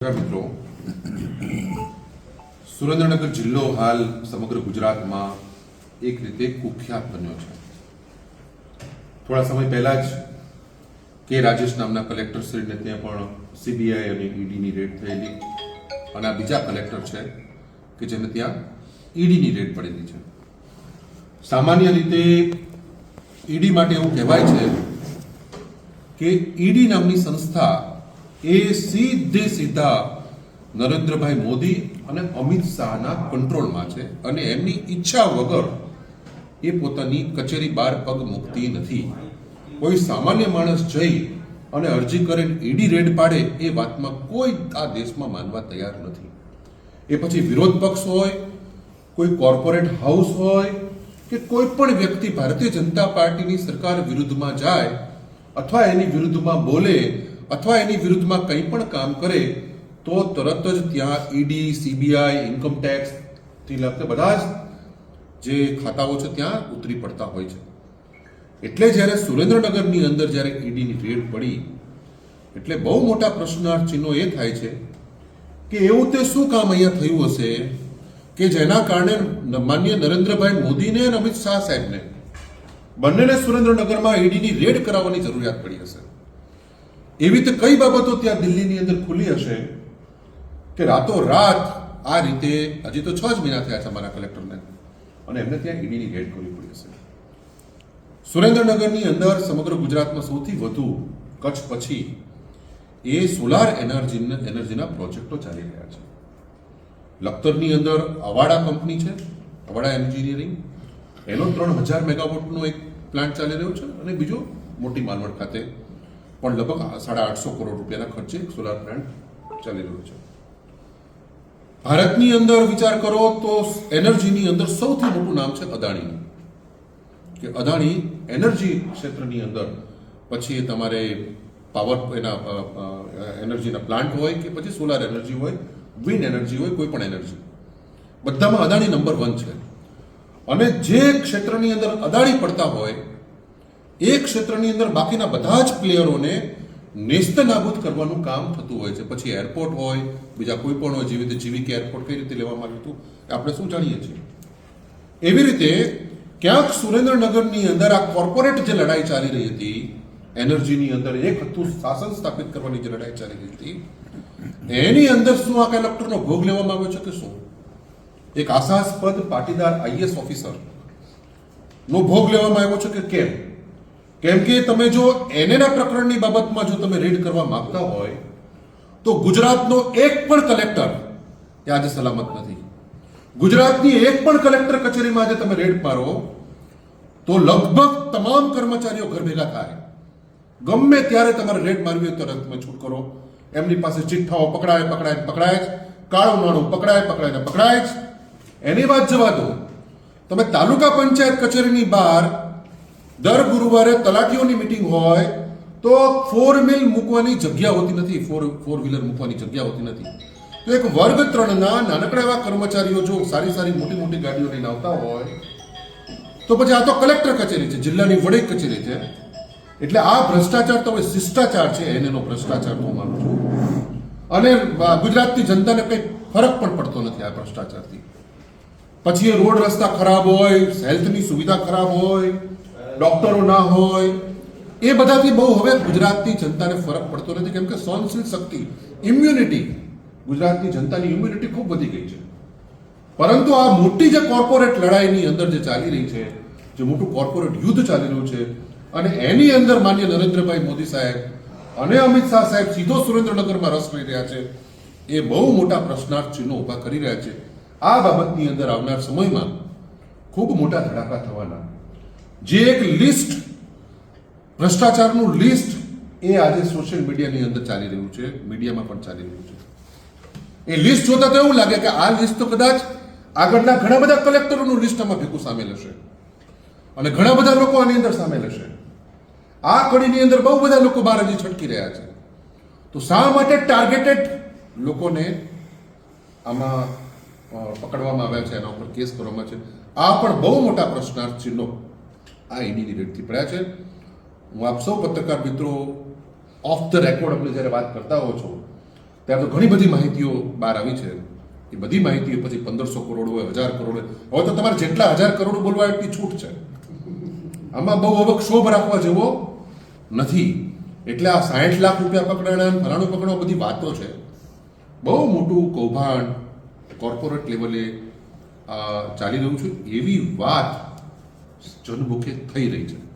મિત્રો, સુરેન્દ્રનગર જિલ્લો હાલ સમગ્ર ગુજરાતમાં એક રીતે કુખ્યાત બન્યો છે. થોડા સમય પહેલા જ કે રાજેશ નામના કલેક્ટર શ્રીને ત્યાં પણ સીબીઆઈ અને ઈડીની રેડ થયેલી અને આ બીજા કલેક્ટર છે કે જેને ત્યાં ઈડીની રેડ પડેલી છે. સામાન્ય રીતે ઈડી માટે એવું કહેવાય છે કે ઈડી નામની સંસ્થા એ સીધે સીધા નરેન્દ્રભાઈ મોદી અને અમિત શાહના કંટ્રોલમાં છે અને એમની ઈચ્છા વગર એ પોતાની કચેરી બહાર પગ મૂકતી નથી. કોઈ સામાન્ય માણસ જઈ અને અરજી કરે ઈડી રેડ પાડે એ વાતમાં કોઈ આ દેશમાં માનવા તૈયાર નથી. એ પછી વિરોધ પક્ષ હોય, કોઈ કોર્પોરેટ હાઉસ હોય કે કોઈ પણ વ્યક્તિ ભારતીય જનતા પાર્ટીની સરકાર વિરુદ્ધમાં જાય અથવા એની વિરુદ્ધમાં બોલે અથવા એની વિરુદ્ધમાં કંઈ પણ કામ કરે, તો તરત જ ત્યાં ઈડી, સીબીઆઈ, ઇન્કમ ટેક્સ, થી લગતે બધા જ જે ખાતાઓ છે ત્યાં ઉતરી પડતા હોય છે. એટલે જ્યારે સુરેન્દ્રનગરની અંદર જ્યારે ઈડીની રેડ પડી, એટલે બહુ મોટા પ્રશ્નાર્થ ચિહ્નો એ થાય છે કે એવું તે શું કામ અહીંયા થયું હશે કે જેના કારણે માન્ય નરેન્દ્રભાઈ મોદીને અને અમિત શાહ સાહેબને બંનેને સુરેન્દ્રનગરમાં ઈડીની રેડ કરાવવાની જરૂરિયાત પડી હશે? એવી રીતે કઈ બાબતો ત્યાં દિલ્હીની અંદર ખુલી હશે કે રાતો રાત આ રીતે, હજી તો છ જ મહિના થયા છે અમારા કલેક્ટરને, અને એમને ત્યાં ઈડીની રેડ કરવી પડી હશે. સુરેન્દ્રનગરની અંદર સમગ્ર ગુજરાતમાં સૌથી વધુ કચ્છ પછી એ સોલાર એનર્જી, એનર્જીના પ્રોજેક્ટો ચાલી રહ્યા છે. લખતરની અંદર અવાડા કંપની છે, અવાડા એન્જિનિયરિંગ. એનો ત્રણ હજાર મેગાવોટનો એક પ્લાન્ટ ચાલી રહ્યો છે અને બીજો મોટી માલવડ ખાતે પણ લગભગ સાડા આઠસો કરોડ રૂપિયાના ખર્ચે સોલાર પ્લાન્ટ ચાલી રહ્યો છે. ભારતની અંદર વિચાર કરો તો એનર્જીની અંદર સૌથી મોટું નામ છે અદાણીનું કે અદાણી એનર્જી ક્ષેત્રની અંદર પછી તમારે પાવર એના એનર્જીના પ્લાન્ટ હોય કે પછી સોલાર એનર્જી હોય વિન્ડ એનર્જી હોય, કોઈ પણ એનર્જી બધામાં અદાણી નંબર વન છે. અને જે ક્ષેત્રની અંદર અદાણી પડતા હોય એ ક્ષેત્રની અંદર બાકીના બધા જ પ્લેયરોને નેસ્ત નાબૂદ કરવાનું કામ થતું હોય છે. પછી એરપોર્ટ હોય, બીજા કોઈ પણ હોય, જેવી રીતે જીવીકે એરપોર્ટ કઈ રીતે લેવામાં આવ્યું હતું આપણે શું જાણીએ છીએ? એવી રીતે ક્યાંક સુરેન્દ્રનગરની અંદર આ કોર્પોરેટ જે લડાઈ ચાલી રહી હતી, એનર્જીની અંદર એક હતું શાસન સ્થાપિત કરવાની જે લડાઈ ચાલી રહી હતી, એની અંદર શું આ કલેક્ટરનો ભોગ લેવામાં આવ્યો છે કે શું? એક આશાસ્પદ પાટીદાર આઈએસ ઓફિસર નો ભોગ લેવામાં આવ્યો છે કે કેમ? કેમ કે તમે જો એનેના પ્રકરણની બાબતમાં જો તમે રેડ કરવા માંગતા હોય, તો ગુજરાતનો એક પણ કલેક્ટર એ આજે સલામત નથી. ગુજરાતની એક પણ કલેક્ટર કચેરીમાં આજે તમે રેડ મારો તો લગભગ તમામ કર્મચારીઓ ઘર ભેગા થાય. ગમે ત્યારે તમારે રેડ મારવી હોય તરત તમે છૂટ કરો. એમની પાસે ચિઠ્ઠાઓ પકડાય પકડાય પકડાય જ. કાળું નાણું પકડાય પકડાય પકડાય જ. એની વાત જવા દો. તમે તાલુકા પંચાયત કચેરીની બહાર દર ગુરુવારે તલાટીઓની મિટિંગ હોય તો ફોર વ્હીલ મૂકવાની જગ્યા હોતી નથી. ફોર ફોર વ્હીલર મૂકવાની જગ્યા હોતી નથી. તો એક વર્ગ ત્રણના નાનકડા એવા કર્મચારીઓ જો સારી સારી, મોટી મોટી ગાડીઓ લઈને આવતા હોય, તો પછી આ તો કલેક્ટર કચેરી છે, જિલ્લાની વડી કચેરી છે. એટલે આ ભ્રષ્ટાચાર તો હવે શિષ્ટાચાર છે એનેનો ભ્રષ્ટાચાર હું માનું છું. અને ગુજરાતની જનતાને કંઈ ફરક પણ પડતો નથી આ ભ્રષ્ટાચારથી. પછી એ રોડ રસ્તા ખરાબ હોય હેલ્થની સુવિધા ખરાબ હોય ડોક્ટરો ના હોય, એ બધાથી બહુ હવે ગુજરાતની જનતાને ફરક પડતો નથી. કેમ કે સહનશીલ શક્તિ ઇમ્યુનિટી ગુજરાતની જનતાની ઇમ્યુનિટી ખૂબ વધી ગઈ છે. પરંતુ આ મોટી જે કોર્પોરેટ લડાઈની અંદર જે ચાલી રહી છે, જે મોટું કોર્પોરેટ યુદ્ધ ચાલી રહ્યું છે, અને એની અંદર માન્ય નરેન્દ્રભાઈ મોદી સાહેબ અને અમિત શાહ સાહેબ સીધો સુરેન્દ્રનગરમાં રસ લઈ રહ્યા છે, એ બહુ મોટા પ્રશ્નાર્થ ચિહ્નો ઊભા કરી રહ્યા છે. આ બાબતની અંદર આવનાર સમયમાં ખૂબ મોટા ધડાકા થવાના જે એક લિસ્ટ ભ્રષ્ટાચારનું લિસ્ટ એ આજે સોશિયલ મીડિયાની અંદર ચાલી રહ્યું છે મીડિયામાં પણ ચાલી રહ્યું છે. એ લિસ્ટ જોતા તો એવું લાગે કે આ લિસ્ટ તો કદાચ આગળના ઘણા બધા કલેક્ટરોનું લિસ્ટ આમાં ભેગું સામેલ હશે. અને ઘણા બધા લોકો આની અંદર સામેલ હશે. આ કડીની અંદર બહુ બધા લોકો બહાર હજી છટકી રહ્યા છે. તો શા માટે ટાર્ગેટેડ લોકોને આમાં પકડવામાં આવ્યા છે, એના ઉપર કેસ કરવામાં છે? આ પણ બહુ મોટા પ્રશ્નાર્થ ચિહ્નો આ ઈડીની રેડથી પડ્યા છે. હું આપ સૌ પત્રકાર મિત્રો ઓફ ધ રેકોર્ડ આપણે જ્યારે વાત કરતા હો છો, ત્યારે તો ઘણી બધી માહિતીઓ બહાર આવી છે. એ બધી માહિતીઓ પછી પંદરસો કરોડ હોય, હજાર કરોડ હોય. હવે તો તમારે જેટલા હજાર કરોડ બોલવા એટલી છૂટ છે. આમાં બહુ હવે ક્ષોભ રાખવા જેવો નથી. એટલે આ સાઠ લાખ રૂપિયા પકડાણા, ફલાણું પકડો બધી વાતો છે. બહુ મોટું કૌભાંડ કોર્પોરેટ લેવલે ચાલી રહ્યું છે. એવી વાત જનમુખે થઈ રહી છે